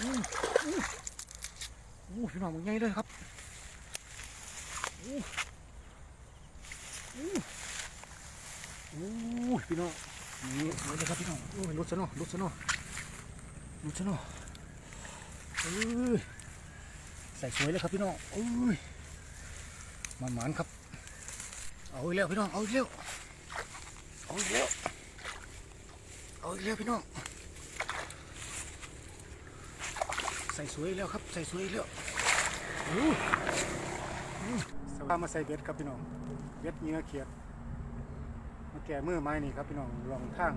อู้อู้อู้พี่น้องมันใหญ่เลยครับอู้อู้อู้พี่น้องนี่นี่เลยครับพี่น้องโอ้ยลุดซะเนาะลุดซะเนาะลุดซะเนาะเอ้ยใส่สวยเลยครับพี่น้องโอ้ยมันหมานๆครับ เอาอีกแล้วพี่น้อง เอาอีกแล้ว เอาอีกแล้ว เอาอีกแล้วพี่น้อง ใส่สวยแล้วครับ ใส่สวยแล้วอู้อู้สว่ามาใส่เบ็ดครับพี่น้อง เบ็ดเนื้อเขียด มาแก่มือไม้นี่ครับพี่น้องลองทาง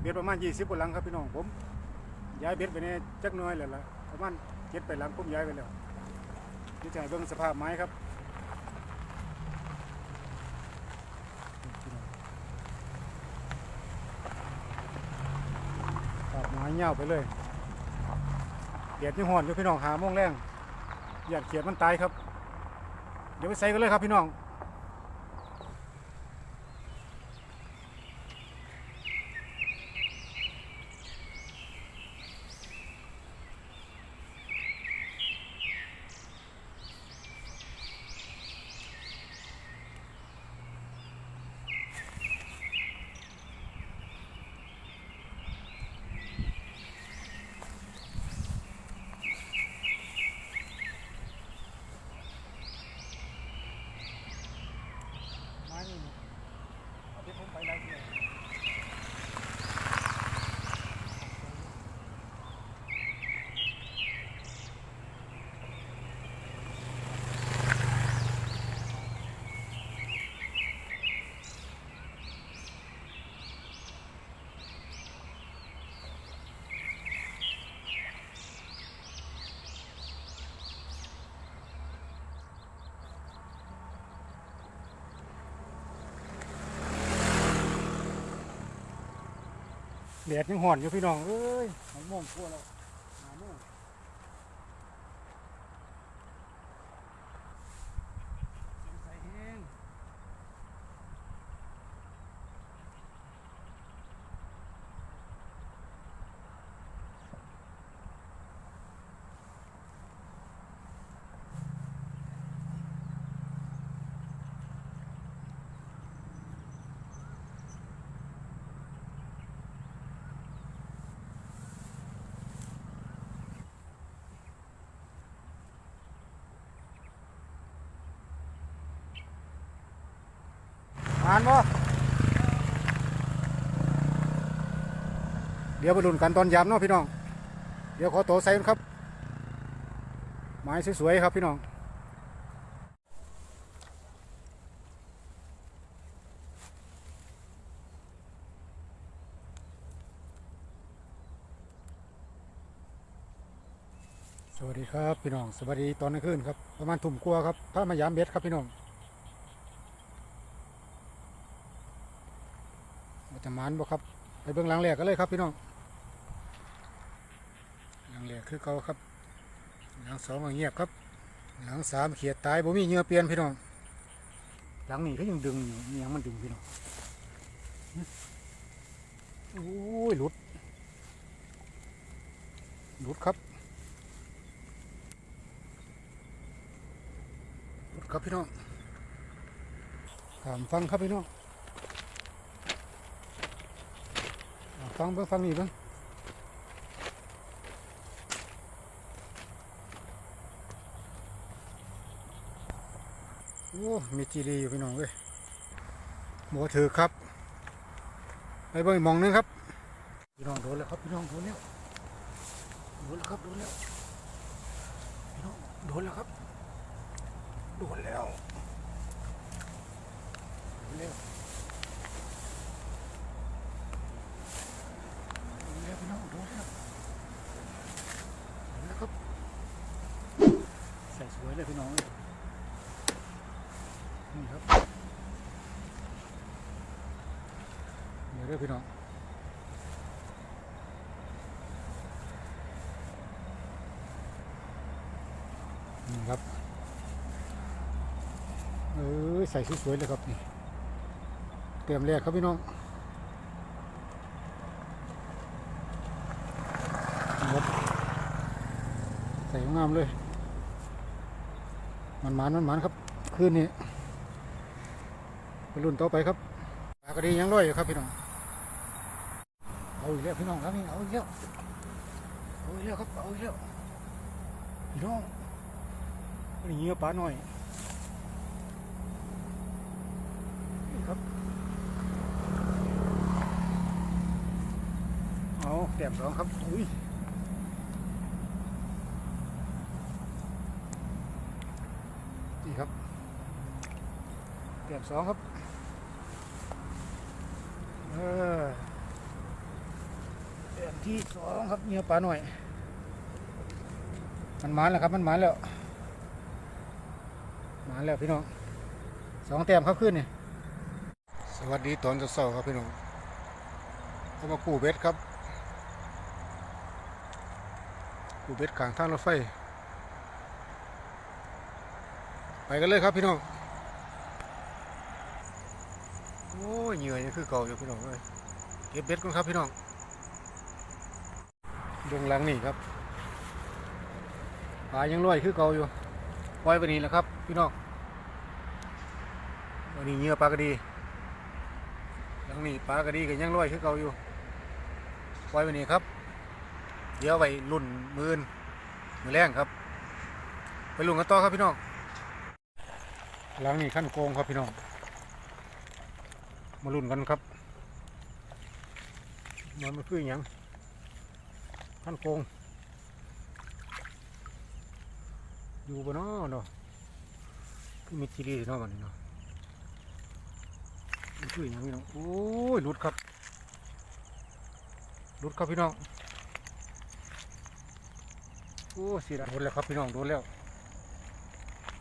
เบ็ดประมาณ20กว่าหลังครับพี่น้องผม ย้ายเบ็ดไปเนี่ยจักหน้อยแล้วล่ะประมาณเจ็ดไปหลังผมย้ายไปแล้วนี่จะให้เบิ่งสภาพไม้ครับสภาพไม้เหี่ยวไปเลย เดียดยี่หอนอยู่พี่น้องหาโมงแรงอยากเขียดมันตายครับ เดี๋ยวไปใส่กันเลยครับพี่น้อง มานี่เอาเดี๋ยวผมไปได้ที่ไหน แดดยังห่อนอยู่พี่น้องเอ้ยหกโมงกว่วแล้วหาโมงเสียงใส่แห้ง อ่านบ่เดี๋ยวไปลุ้นกันตอนยามเนาะพี่น้อง เดี๋ยวขอโตวใส่ครับ ไม้สวยๆครับพี่น้องสวัสดีครับพี่น้องสวัสดีตอนกลางคืนครับประมาณทุ่มกว่าครับพามายามเบ็ดครับพี่น้องมา จะมานบ่ครับ ไปเบื้องหลังแรกกันเลยครับพี่น้องหลังแรกคือเขาครับหลังสองเงียบครับ หลังสามเขียดตายบ่มีเงื่อเปลี่ยนพี่น้อง หลังนี้ก็ยังดึงอยู่มีหยังมันดึงพี่น้องโอ้ยหลุดหลุดครับลุดครับพี่น้องถามฟังครับพี่น้องอ่า ฟังเบิ่งฟังนี่เบิ่งโอ้ มีจีรีอยู่พี่น้องเว้ยบัวถือครับ ไปเบิ่งอีกหมองหนึงครับ พี่น้องโดนแล้วครับ พี่น้องโดนแล้วโดนแล้วครับโดนแล้วพี่น้องโดนแล้วครับโดนแล้วโดนแล้วโดนแล้วพี่น้องโดนแล้วโดนแล้วครับ ใส่ส วยเลยพี่น้องนี่ครับเดี๋ยวเด้อพี่น้องนี่ครับเออใส่สวยๆเลยครับนี่เตรียมแรกครับพี่น้องครับใส่งามเลย มันหมานมันหมานครับคืนนี้ไปรุ่นต่อไปครับปลากระดียังร้อยอยู่ครับพี่น้องเอาอีกแล้วพี่น้องครับนี่เอาอีกแล้วเอาอีกแล้วครับเอาอีกแล้วพี่น้องอันนี้เงี้ยปลาหน่อยนี่ครับเอาแต้มสองครับอุ้ยนี่ครับ แต้มสองครับ เออแต้มที่สองครับเงี้ยปลาหน่อย มันหมานแล้วครับ มันหมานแล้วหมานแล้วพี่น้องสองแต้มครับขึ้นนี่สวัสดีตอนเช้าครับพี่น้องก็มากู้เบ็ดครับกู้เบ็ดกลางทางรถไฟ ไปกันเลยครับพี่น้อง โอ้ยเหนื่อยยังคือเก่าอยู่พี่น้องเลยเก็บเบ็ดก่อนครับพี่น้องดงหลังนี่ครับปลายังลอยคือเก่าอยู่ปล่อยไปนี่แหละครับ พี่น้องวันนี้เหยื่อปลากระดียังนี่ปลากระดีก็ยังลอยคือเก่าอยู่ปล่อยไปนี่ครับ เดี๋ยวไปรุ่นมือนมือแรงครับ ไปลุ่นกันต่อครับพี่น้องหลังนี่ขั้นโกงครับพี่น้อง มาลุ่นกันครับมันมันคืออย่างขั้นโกง อยู่บนน้อเนาะคือมีทีดีเนาะมันนี่เนาะมันคืออย่างนี้เนาะโอ้ยหลุดครับหลุดครับพี่น้องโอ้สียดโดนแล้วครับพี่น้องโดนแล้ว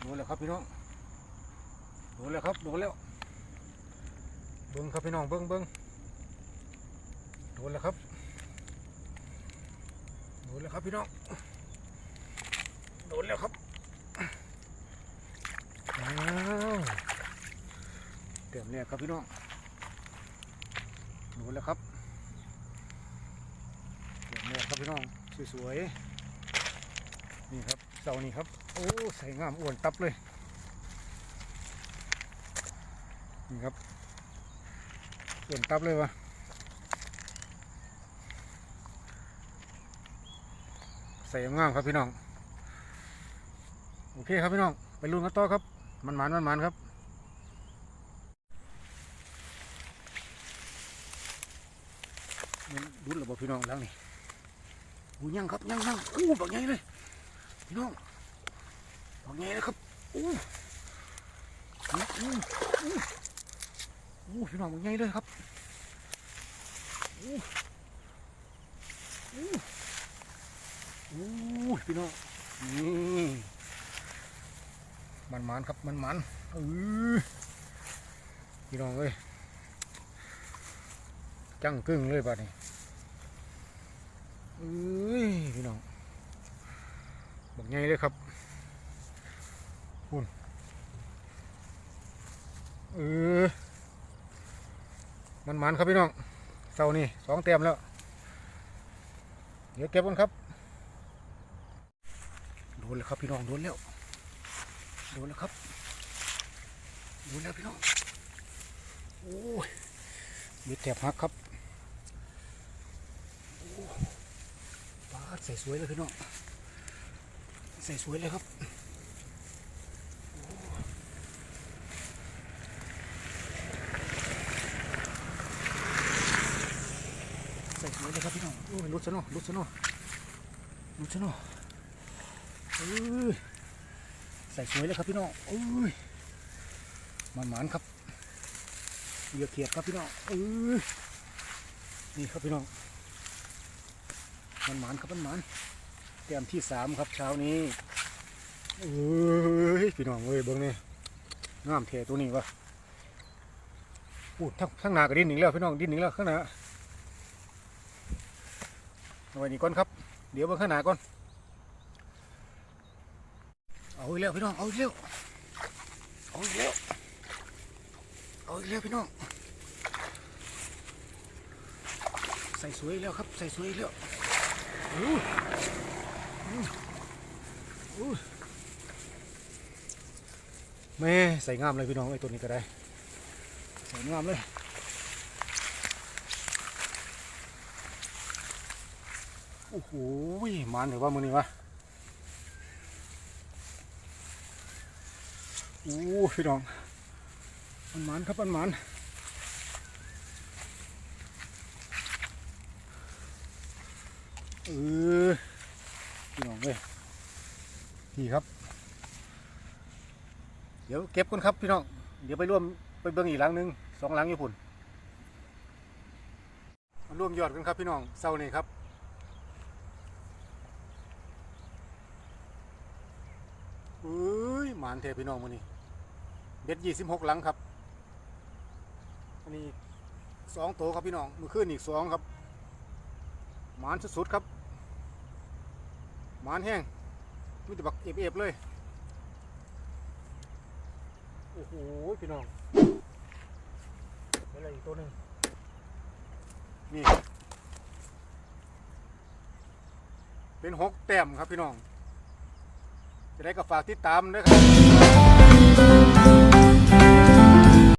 โดนแล้วครับพี่น้องโดนแล้วครับโดนแล้ว บิ้งครับพี่น้องเบิ้งเบิ้งโดนแล้วครับโดนแล้วครับพี่น้องโดนแล้วครับอ้าวเต็มเนี่ยครับพี่น้องโดูแล้วครับเต็มเนี่ยครับพี่น้องสวยๆนี่ครับเสานี่ครับโอ้ใส่งามอ้วนตับเลยนี่ครับ อ้วนตับเลยวะใส่งามครับพี่น้อง โอเคครับพี่น้อง ไปลุ้นกันต่อครับ มันหมันมันหมันครับมันลุ้นหรือเปพี่น้องแล้วนี่อู้ยังครับยังยังอู้บักใหญ่เลยพี่น้องบักใหญ่เลยครับอู้อู้อู้ อู้อู้พี่น้องบักใหญ่เลยครับอู้อู้อู้พี่น้องนี่มันมันครับมันมันเออพี่น้องเอ้ยจังกึ่งเลยบัดนี้เอ้ยพี่น้องบักใหญ่เลยครับคุณเออ มันมันครับพี่น้องเสานี่สองเต็มแล้ว เดี๋ยวเก็บกันครับ โดนแล้วครับพี่น้องโดนแล้ว โดนแล้วครับ โดนแล้วพี่น้อง โอ้ยมีแถบหักครับโอ้ปลาใส่สวยเลยพี่น้อง ใส่สวยเลยครับโอ้ใส่สวยเลยครับพี่น้อง โอ้ยลุด ซะเนาะลุดซะเนาะลุดซะเนาะเอ้ยใส่สวยเลยครับพี่น้องโอ้ยมันหมานครับเหยื่อเขียดครับพี่น้องเอ้ยนี่ครับพี่น้องมันหมานครับมันหมานเตรียมที่สามครับเช้านี้เอ้ยพี่น้องเอ้ยเบิ้งนี่งามเทตัวนี้วะพูดทั้งทั้งหนากับดินหนึ่งแล้วพี่น้องดินหนึ่งแล้วข้างหน้า ไว้นี่ก่อนครับ เดี๋ยวเบิ้งข้างหน้าก่อน เอาอีกแล้วพี่น้อง เอาอีกแล้ว เอาอีกแล้ว เอาอีกแล้วพี่น้อง ใส่สวยอีกแล้วครับ ใส่สวยอีกแล้วอู้อู้อู้แม่ใส่งามเลยพี่น้องไอ้ตัวนี้ก็ได้ ใส่งามเลย อ้โหมันถือว่ามือนี้วะโอ้พี่น้องมันมันครับมันมันเออพี่น้องเว้ยนี่ครับ เดี๋ยวเก็บกันครับพี่น้อง เดี๋ยวไปร่วมไปเบิ่งอีกหลังนึงสองหลังอยู่พุ่นร่วมยอดกันครับพี่น้องเศร้านี่ครับ เอ้ยหมา นเทพี่น้องมือนี้เบ็ดยี่สิบหกหลังครับอันนี้สองโตครับพี่น้องมือขึ้นอีกสองครับหมานสุดๆครับหมานแห้งมีแต่บักเอฟๆเลยโอ้โหพี่น้องเป็นอะไรอีกตัวหนึ่งนี่เป็นหกแต้มครับพี่น้อง จะได้ก็ฝากติดตามด้วยครับ